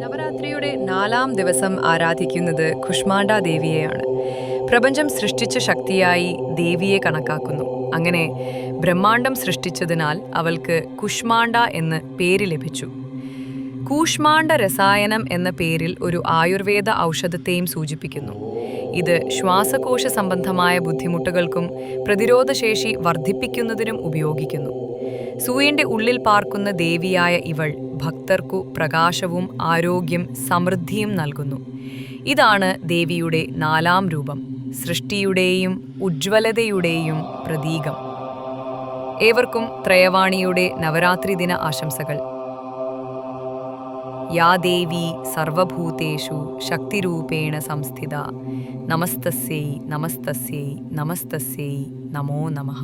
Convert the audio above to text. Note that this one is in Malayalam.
നവരാത്രിയുടെ നാലാം ദിവസം ആരാധിക്കുന്നത് കുഷ്മാണ്ട ദേവിയെയാണ്. പ്രപഞ്ചം സൃഷ്ടിച്ച ശക്തിയായി ദേവിയെ കണക്കാക്കുന്നു. അങ്ങനെ ബ്രഹ്മാണ്ടം സൃഷ്ടിച്ചതിനാൽ അവൾക്ക് കുഷ്മാണ്ട എന്ന് പേര് ലഭിച്ചു. കൂഷ്മാണ്ട രസായനം എന്ന പേരിൽ ഒരു ആയുർവേദ ഔഷധത്തെയും സൂചിപ്പിക്കുന്നു. ഇത് ശ്വാസകോശ സംബന്ധമായ ബുദ്ധിമുട്ടുകൾക്കും പ്രതിരോധശേഷി വർദ്ധിപ്പിക്കുന്നതിനും ഉപയോഗിക്കുന്നു. സൂര്യന്റെ ഉള്ളിൽ പാർക്കുന്ന ദേവിയായ ഇവൾ ഭക്തർക്കു പ്രകാശവും ആരോഗ്യം സമൃദ്ധിയും നൽകുന്നു. ഇതാണ് ദേവിയുടെ നാലാം രൂപം സൃഷ്ടിയുടെയും ഉജ്ജ്വലതയുടെയും പ്രതീകം. ഏവർക്കും ത്രയവാണിയുടെ നവരാത്രി ദിന ആശംസകൾ. യാ ദേവി സർവഭൂതേഷു ശക്തിരൂപേണ സംസ്ഥിത. നമസ്തസ്യൈ നമസ്തസ്യൈ നമസ്തസ്യൈ നമോ നമഃ.